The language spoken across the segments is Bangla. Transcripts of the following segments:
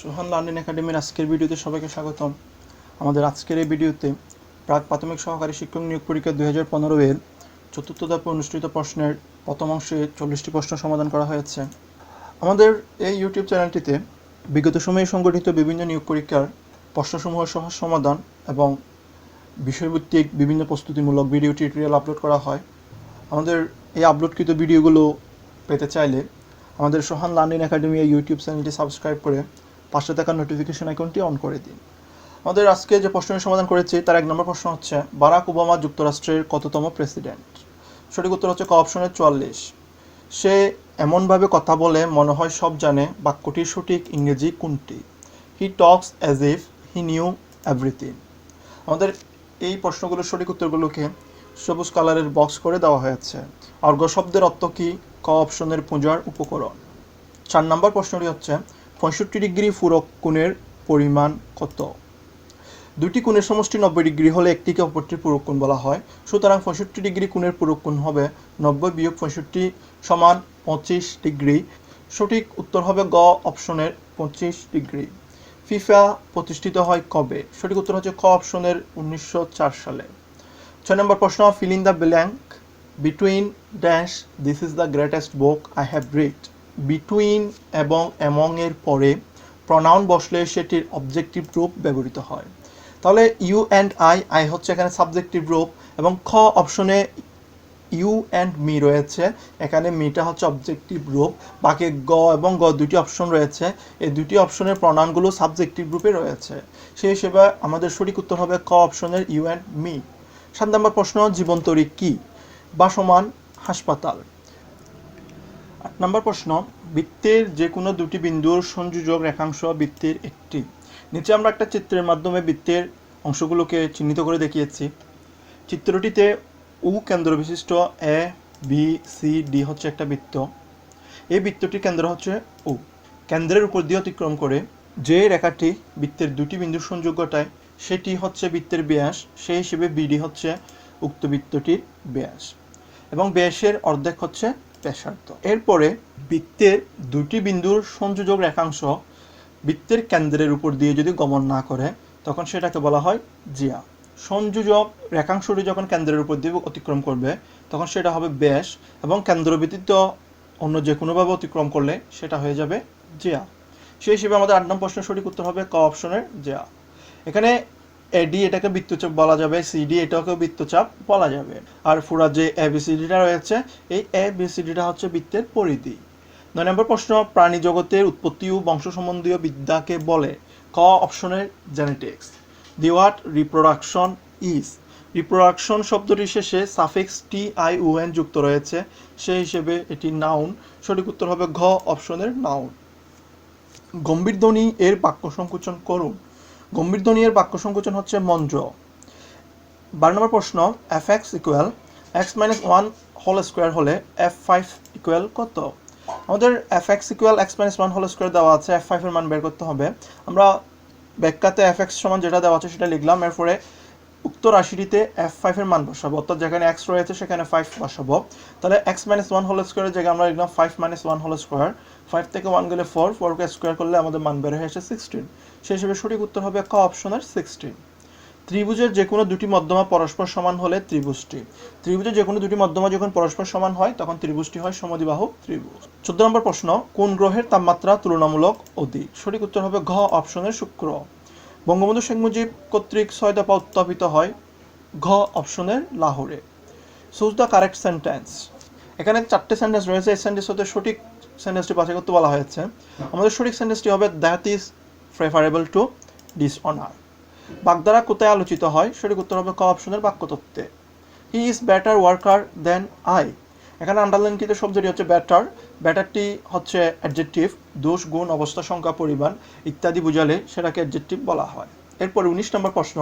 সোহান লার্নিং একাডেমির আজকের ভিডিওতে সবাইকে স্বাগতম। আমাদের আজকের এই ভিডিওতে প্রাক প্রাথমিক সহকারী শিক্ষক নিয়োগ পরীক্ষা দুই হাজার পনেরো এর চতুর্থ ধাপে অনুষ্ঠিত প্রশ্নের প্রথম অংশে চল্লিশটি প্রশ্ন সমাধান করা হয়েছে। আমাদের এই ইউটিউব চ্যানেলটিতে বিগত সময়ে সংগঠিত বিভিন্ন নিয়োগ পরীক্ষার প্রশ্নসমূহ সহজ সমাধান এবং বিষয়ভিত্তিক বিভিন্ন প্রস্তুতিমূলক ভিডিও টিউটোরিয়াল আপলোড করা হয়। আমাদের এই আপলোডকৃত ভিডিওগুলো পেতে চাইলে আমাদের সোহান লার্নিং একাডেমি ইউটিউব চ্যানেলটি সাবস্ক্রাইব করে পাশে থাকা নোটিফিকেশন আইকনটি অন করে দিন। আমাদের আজকে যে প্রশ্নের সমাধান করেছি, তার এক নম্বর প্রশ্ন হচ্ছে, বারাক ওবামা যুক্তরাষ্ট্রের কততম প্রেসিডেন্ট সঠিক উত্তর হচ্ছে ক অপশনের চুয়াল্লিশ। সে এমনভাবে কথা বলে, মনে হয় সব জানে, বাক্যটির সঠিক ইংরেজি কোনটি? He talks as if he knew everything আমাদের এই প্রশ্নগুলোর সঠিক উত্তরগুলোকে সবুজ কালারের বক্স করে দেওয়া হয়েছে। অর্ঘ শব্দের অর্থ কি? ক অপশনের পূজার উপকরণ। চার নম্বর প্রশ্নটি হচ্ছে পঁয়ষট্টি ডিগ্রি ফুরক কোণের পরিমাণ কত? দুটি কোণের সমষ্টি নব্বই ডিগ্রি হলে একটিকে অপরটির পূরক কোণ বলা হয়। সুতরাং পঁয়ষট্টি ডিগ্রি কোণের পূরক কোণ হবে নব্বই বিয়োগ পঁয়ষট্টি সমান পঁচিশ ডিগ্রি। সঠিক উত্তর হবে গ, অপশনের পঁচিশ ডিগ্রি। ফিফা প্রতিষ্ঠিত হয় কবে? সঠিক উত্তর হচ্ছে ক অপশনের উনিশশো চার সালে। ছয় নম্বর প্রশ্ন fill in the blank between dash this is the greatest book I have read between এবং অ্যামং এর পরে প্রনাউন বসলে সেটির অবজেক্টিভ রূপ ব্যবহৃত হয়। তাহলে ইউ অ্যান্ড আই আই হচ্ছে এখানে সাবজেক্টিভ রূপ এবং খ অপশনে ইউ অ্যান্ড মি রয়েছে। এখানে মিটা হচ্ছে অবজেক্টিভ রূপ বাকি গ এবং গ দুটি অপশন রয়েছে। এই দুটি অপশনের প্রণামগুলো সাবজেক্টিভ রূপে রয়েছে। সেই হিসেবে আমাদের সঠিক উত্তর হবে ক অপশনের ইউ অ্যান্ড মি। সাত নম্বর প্রশ্ন জীবন্তরী কি? বাসমান হাসপাতাল। আট নম্বর প্রশ্ন, বৃত্তের যে কোনো দুটি বিন্দুর সংযোজক রেখাংশ বৃত্তের একটি। নিচে আমরা একটা চিত্রের মাধ্যমে বৃত্তের অংশগুলোকে চিহ্নিত করে দেখিয়েছি। চিত্রটিতে উ কেন্দ্র বিশিষ্ট এ, বি, সি, ডি হচ্ছে একটা বৃত্ত। এই বৃত্তটির কেন্দ্র হচ্ছে উ। কেন্দ্রের উপর দিয়ে অতিক্রম করে যে রেখাটি বৃত্তের দুটি বিন্দুর সংযোগ ঘটায়, সেটি হচ্ছে বৃত্তের ব্যাস, সেই হিসেবে বিডি হচ্ছে উক্ত বৃত্তটির ব্যাস। এবং ব্যাসের অর্ধেক হচ্ছে ব্যাসার্ধ এরপরে বৃত্তের দুটি বিন্দুর সংযোজক রেখাংশ বৃত্তের কেন্দ্রের উপর দিয়ে যদি গমন না করে, তখন সেটাকে বলা হয় জিয়া। সংযোজক রেখাংশটি যখন কেন্দ্রের উপর দিয়ে অতিক্রম করবে, তখন সেটা হবে ব্যাস এবং কেন্দ্র ব্যতীত অন্য যে কোনোভাবে অতিক্রম করলে সেটা হয়ে যাবে জিয়া। সেই হিসেবে আমাদের আট নম্বর প্রশ্নের সঠিক উত্তর হবে ক অপশনের জিয়া। এখানে এডি এটাকে বৃত্তচাপ বলা যাবে সিডি এটাকেও বৃত্তচাপ বলা যাবে। আর পুরা যে এ বি সিডিটা রয়েছে, এই এ বি সিডিটা হচ্ছে বৃত্তের পরিধি। নয় নম্বর প্রশ্ন, প্রাণী জগতের উৎপত্তি ও বংশ সম্বন্ধীয় বিদ্যাকে বলে ক অপশনের genetics the word reproduction is reproduction শব্দটির শেষে সাফিক্স টি আই এন যুক্ত রয়েছে, সেই হিসেবে এটি নাউন সঠিক উত্তর হবে ঘ, অপশনের নাউন গম্ভীর ধ্বনি এর বাক্য সংকোচন করুন। গম্ভীর ধ্বনির বাক্য সংকোচন হচ্ছে মন্ত্র। বারো নম্বর প্রশ্ন F X equal X minus one whole square হলে এফ ফাইভ ইকুয়াল কত? আমাদের F X equal X minus one whole square দেওয়া আছে এফ ফাইভের মান বের করতে হবে। আমরা ব্যাখ্যাতে এফ এক্স সমান যেটা দেওয়া আছে সেটা লিখলাম, এরপরে উক্ত রাশিটিতে এফ ফাইভের মান বসাবো, অর্থাৎ যেখানে এক্স রয়েছে সেখানে ফাইভ বসাবো। তাহলে এক্স মাইনাস ওয়ান হোল স্কোয়ারের জায়গায় আমরা লিখলাম five minus one whole square five থেকে ওয়ান গেলে ফোর ফোরকে স্কোয়ার করলে আমাদের মান বের হয়ে আসে সিক্সটিন সেই হিসেবে সঠিক উত্তর হবে ক অপশনের সিক্সটিন ত্রিভুজের যে কোনো দুটি মধ্যমা পরস্পর সমান হলে ত্রিভুজটি। ত্রিভুজের যে কোনো দুটি মধ্যমা যখন পরস্পর সমান হয়, তখন ত্রিভুজটি হয় সমদ্বিবাহু ত্রিভুজ। চোদ্দ নম্বর প্রশ্ন, কোন গ্রহের তাপমাত্রা তুলনামূলক অধিক? সঠিক উত্তর হবে ঘ অপশনের শুক্র। বঙ্গবন্ধু শেখ মুজিব কর্তৃক ছয় দফা উত্থাপিত হয় ঘ অপশনের লাহোরে। Choose the correct sentence. এখানে চারটে সেন্টেন্স রয়েছে। এই সেন্টেন্স হতে সঠিক সেন্টেন্সটি বাছাই করতে বলা হয়েছে। আমাদের সঠিক সেন্টেন্সটি হবে that is preferable to dishonour বাগধারা কোথায় আলোচিত হয়? সঠিক উত্তর হবে ক অপশনের বাক্যতত্ত্বে। He is better worker than I এখানে আন্ডারলাইনকৃত শব্দটি হচ্ছে ব্যাটার ব্যাটারটি হচ্ছে অ্যাডজেক্টিভ দোষ, গুণ, অবস্থা, সংখ্যা, পরিমাণ ইত্যাদি বুঝালে সেটাকে অ্যাডজেক্টিভ বলা হয়। এরপর উনিশ নম্বর প্রশ্ন,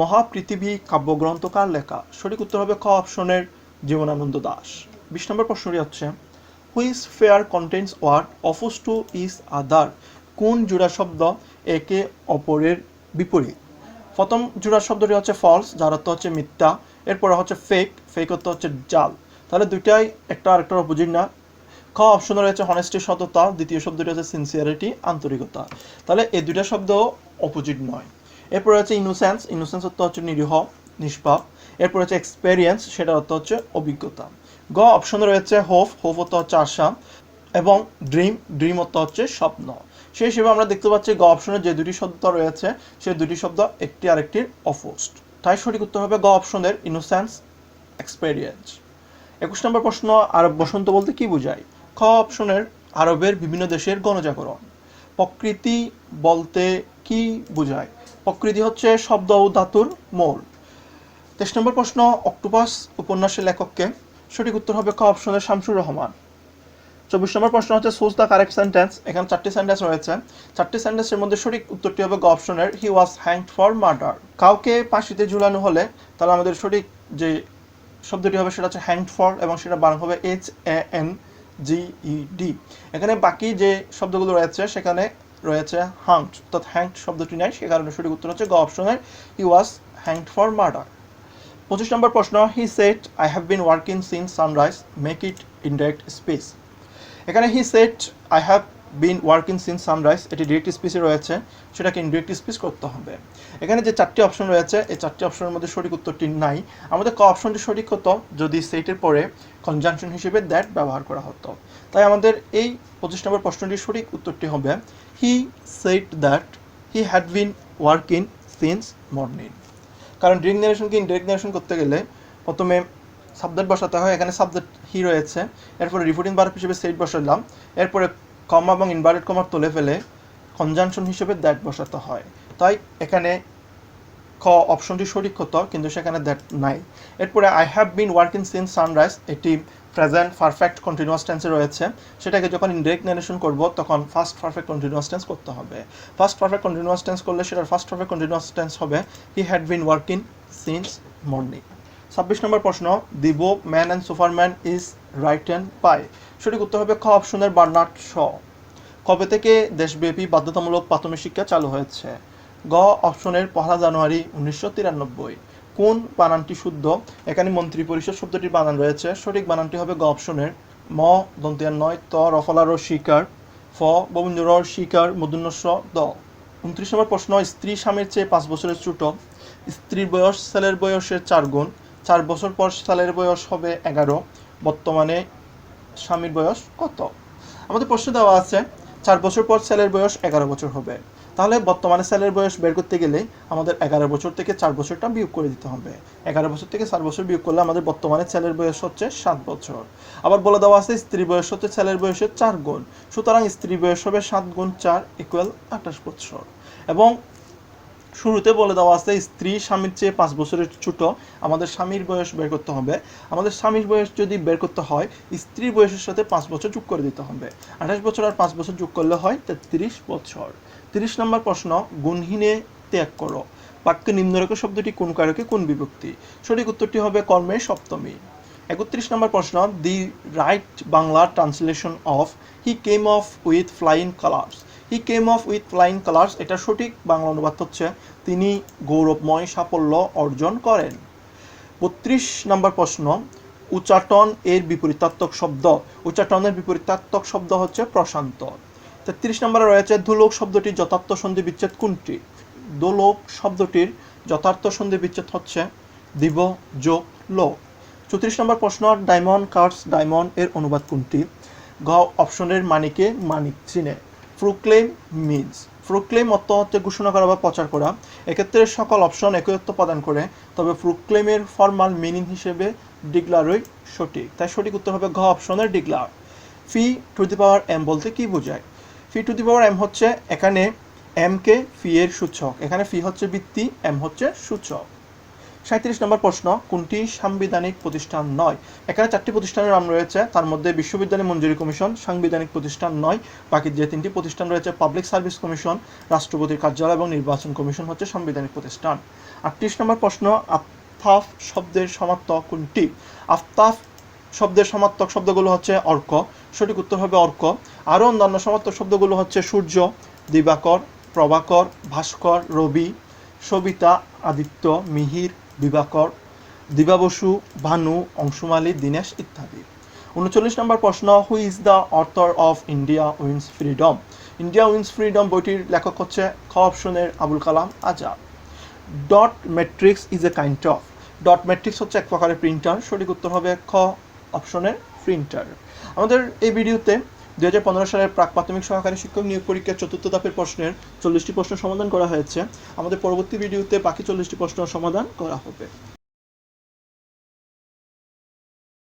মহাপৃথিবী কাব্যগ্রন্থ কার লেখা। সঠিক উত্তর হবে ক অপশনের জীবনানন্দ দাস। বিশ নম্বর প্রশ্নটি হচ্ছে which pair contains word oppose to each other কোন জোড়া শব্দ একে অপরের বিপরীত? প্রথম জোড়া শব্দটি হচ্ছে ফলস যার অর্থ হচ্ছে মিথ্যা। এরপরে হচ্ছে ফেক ফেক অর্থ হচ্ছে জাল। তাহলে দুইটাই একটা আরেকটার অপোজিট না? খ অপশনে রয়েছে হনেস্টি সততা, দ্বিতীয় শব্দটি হচ্ছে সিনসিয়ারিটি আন্তরিকতা। তাহলে এই দুইটা শব্দ অপোজিট নয়। এরপর হচ্ছে ইনোসেন্স ইনোসেন্স অর্থ হচ্ছে নিরীহ, নিষ্পাপ। এরপর হচ্ছে এক্সপেরিয়েন্স সেটা অর্থ হচ্ছে অভিজ্ঞতা। গ অপশনে রয়েছে হোপ হোপ অর্থ হচ্ছে আশা এবং ড্রিম ড্রিম অর্থ হচ্ছে স্বপ্ন। সেই হিসেবে আমরা দেখতে পাচ্ছি গ অপশনে যে দুটি শব্দ রয়েছে সেই দুটি শব্দ একটি আরেকটির অপোস্ট তাই সঠিক উত্তর হবে গ অপশনের ইনোসেন্স এক্সপেরিয়েন্স একুশ নম্বর প্রশ্ন, আর বসন্ত বলতে কি বোঝায়? খ অপশনের আরবের বিভিন্ন দেশের গণজাগরণ। প্রকৃতি বলতে কি বোঝায়? প্রকৃতি হচ্ছে শব্দ ও ধাতুর মূল তেইশ নম্বর প্রশ্ন, অক্টোপাস উপন্যাসের লেখককে সঠিক উত্তর হবে খ অপশনের শামসুর রহমান। চব্বিশ নম্বর প্রশ্ন হচ্ছে, সুজ দ্য কারেক্ট সেন্টেন্স। এখানে চারটি সেন্টেন্স রয়েছে। চারটি সেন্টেন্সের মধ্যে সঠিক উত্তরটি হবে গ অপশনের he was hanged for murder কাউকে ফাঁসিতে ঝুলানো হলে তাহলে আমাদের সঠিক যে শব্দটি হবে সেটা হচ্ছে হ্যাংড ফর এবং সেটা বানান হবে H A N G E D এখানে বাকি যে শব্দগুলো রয়েছে, সেখানে রয়েছে হ্যাংড অর্থাৎ হ্যাংড শব্দটি নাই, সে কারণে সঠিক উত্তর হচ্ছে গ অপশনের he was hanged for murder পঁচিশ নম্বর প্রশ্ন he said I have been working since sunrise make it indirect speech এখানে he said I have been working since sunrise এটি ডিরেক্ট স্পিচে রয়েছে, সেটাকে ইনডিরেক্ট স্পিচ করতে হবে। এখানে যে চারটি অপশন রয়েছে, এই চারটি অপশনের মধ্যে সঠিক উত্তরটি নাই। আমাদের ক অপশনটি সঠিক হতো, যদি সেটের পরে কনজাংশন হিসেবে দ্যাট ব্যবহার করা হতো। তাই আমাদের এই পঁচিশ নম্বর প্রশ্নটির সঠিক উত্তরটি হবে he said that he had been working since morning কারণ ডিরেক্ট নারেশনকে ইনডিরেক্ট নারেশন করতে গেলে প্রথমে সাবজেক্ট বসাতে হয়, এখানে সাবজেক্ট হি রয়েছে, এরপরে রিপোর্টিং বার হিসেবে সেট বসালাম, এরপরে কমা এবং ইনভার্টেড কমার তুলে ফেলে কনজাংশন হিসেবে দ্যাট বসাতে হয়। তাই এখানে খ অপশনটি সঠিক হতো, কিন্তু সেখানে দ্যাট নাই। এরপরে I have been working since sunrise এটি প্রেজেন্ট পারফেক্ট কন্টিনিউয়াস টেন্সে রয়েছে। সেটাকে যখন ইনডিরেক্ট নারেশন করব, তখন ফার্স্ট পারফেক্ট কন্টিনিউয়াস টেন্স করতে হবে। ফার্স্ট পারফেক্ট কন্টিনিউয়াস টেন্স করলে সেটার ফার্স্ট পারফেক্ট কন্টিনিউয়াস টেন্স হবে he had been working since morning ছাব্বিশ নম্বর প্রশ্ন the book Man and Superman is written by সঠিক উত্তর হবে খ অপশনের বার্নার্ড শ। কবে থেকে দেশব্যাপী বাধ্যতামূলক প্রাথমিক শিক্ষা চালু হয়েছে? গ অপশনের পহেলা জানুয়ারি উনিশশো তিরানব্বই। কোন বানানটি শুদ্ধ? এখানে মন্ত্রী পরিষদ শব্দটির বানান রয়েছে। সঠিক বানানটি হবে গ অপশনের ম দন্তিয়ান নয়, ত, রফলার শিকার, ফ ববুন্দর শিকার মধুন্নস্ব দ। উনত্রিশ নম্বর প্রশ্ন, স্ত্রী স্বামীর চেয়ে পাঁচ বছরের ছোট, স্ত্রীর বয়স, ছেলের বয়সের চার গুণ চার বছর পর ছেলের বয়স হবে এগারো। বর্তমানে স্বামীর বয়স কত? আমাদের প্রশ্ন দেওয়া আছে, চার বছর পর ছেলের বয়স এগারো বছর হবে। তাহলে বর্তমানে ছেলের বয়স বের করতে গেলে আমাদের এগারো বছর থেকে চার বছরটা বিয়োগ করে দিতে হবে। এগারো বছর থেকে চার বছর বিয়োগ করলে আমাদের বর্তমানে ছেলের বয়স হচ্ছে সাত বছর। আবার বলে দেওয়া আছে স্ত্রী বয়স হচ্ছে ছেলের বয়সের চার গুণ। সুতরাং স্ত্রী বয়স হবে সাত গুণ চার ইকুয়াল আঠাশ বছর। এবং শুরুতে বলে দেওয়া আছে, স্ত্রী স্বামীর চেয়ে পাঁচ বছরের ছোট, আমাদের স্বামীর বয়স বের করতে হবে। আমাদের স্বামীর বয়স যদি বের করতে হয়, স্ত্রীর বয়সের সাথে পাঁচ বছর যোগ করে দিতে হবে। আঠাশ বছর আর পাঁচ বছর যোগ করলে হয় তেত্রিশ বছর। তিরিশ নম্বর প্রশ্ন, গুণহীনে ত্যাগ করো। বাক্যে নিম্নরেখা শব্দটি কোন কারকে, কোন বিভক্তি? সঠিক উত্তরটি হবে কর্মে সপ্তমী। একত্রিশ নম্বর প্রশ্ন, the right Bangla translation of, he came off with flying colours. He came off with flying colours এটা সঠিক বাংলা অনুবাদ হচ্ছে, তিনি গৌরবময় সাফল্য অর্জন করেন। বত্রিশ নম্বর প্রশ্ন উচ্চাটন এর বিপরীতাত্মক শব্দ উচ্চাটনের বিপরীতাত্মক শব্দ হচ্ছে প্রশান্ত। তেত্রিশ নম্বরে রয়েছে ধুলোক শব্দটির যথার্থ সন্ধি বিচ্ছেদ কোনটি? দোলোক শব্দটির যথার্থ সন্ধি বিচ্ছেদ হচ্ছে দিব যোগ লোক চৌত্রিশ নম্বর প্রশ্ন, ডায়মন্ড কার্ডস, ডায়মন্ড এর অনুবাদ কোনটি? গ অপশনের মানিকে মানিক চিনে। ফ্রুক্লেম মিনস ফ্রুক্লেম অর্থ হচ্ছে ঘোষণা করা বা প্রচার করা। এক্ষেত্রে সকল অপশন একত্র প্রদান করে, তবে ফ্রুক্লেমের ফর্মাল মিনিং হিসেবে ডিগলারই সঠিক। তাই সঠিক উত্তর হবে ঘ অপশনের ডিগলার। ফি টু দি পাওয়ার এম বলতে কি বোঝায়? ফি টু দি পাওয়ার এম হচ্ছে এখানে এম কে ফি এর সূচক। এখানে ফি হচ্ছে বৃত্তি এম হচ্ছে সূচক। সাঁত্রিশ নম্বর প্রশ্ন, কোনটি সাংবিধানিক প্রতিষ্ঠান নয়? এখানে চারটি প্রতিষ্ঠানের নাম রয়েছে, তার মধ্যে বিশ্ববিদ্যালয় মঞ্জুরি কমিশন সাংবিধানিক প্রতিষ্ঠান নয়, বাকি যে তিনটি প্রতিষ্ঠান রয়েছে, পাবলিক সার্ভিস কমিশন, রাষ্ট্রপতির কার্যালয় এবং নির্বাচন কমিশন হচ্ছে সাংবিধানিক প্রতিষ্ঠান। আটত্রিশ নম্বর প্রশ্ন আফতাফ শব্দের সমার্থক কোনটি? আফতাফ শব্দের সমার্থক শব্দগুলো হচ্ছে অর্ক, সঠিক উত্তর হবে অর্ক। আরও অন্যান্য সমার্থক শব্দগুলো হচ্ছে সূর্য, দিবাকর, প্রভাকর, ভাস্কর, রবি, সবিতা, আদিত্য, মিহির দিবাকর, দিবাবসু, ভানু, অংশুমালী, দীনেশ ইত্যাদি। উনচল্লিশ নম্বর প্রশ্ন who is the author of India Wins Freedom India Wins Freedom বইটির লেখক হচ্ছে খ অপশনের Abul Kalam Azad. Dot matrix is a kind of dot matrix হচ্ছে এক প্রকারের প্রিন্টার সঠিক উত্তর হবে খ অপশনের প্রিন্টার আমাদের এই ভিডিওতে দু হাজার পনেরো সালের প্রাক প্রাথমিক সহকারী শিক্ষক নিয়োগ পরীক্ষার চতুর্থ ধাপের প্রশ্নের চল্লিশটি প্রশ্ন সমাধান করা হয়েছে। আমাদের পরবর্তী ভিডিওতে বাকি চল্লিশটি প্রশ্ন সমাধান করা হবে।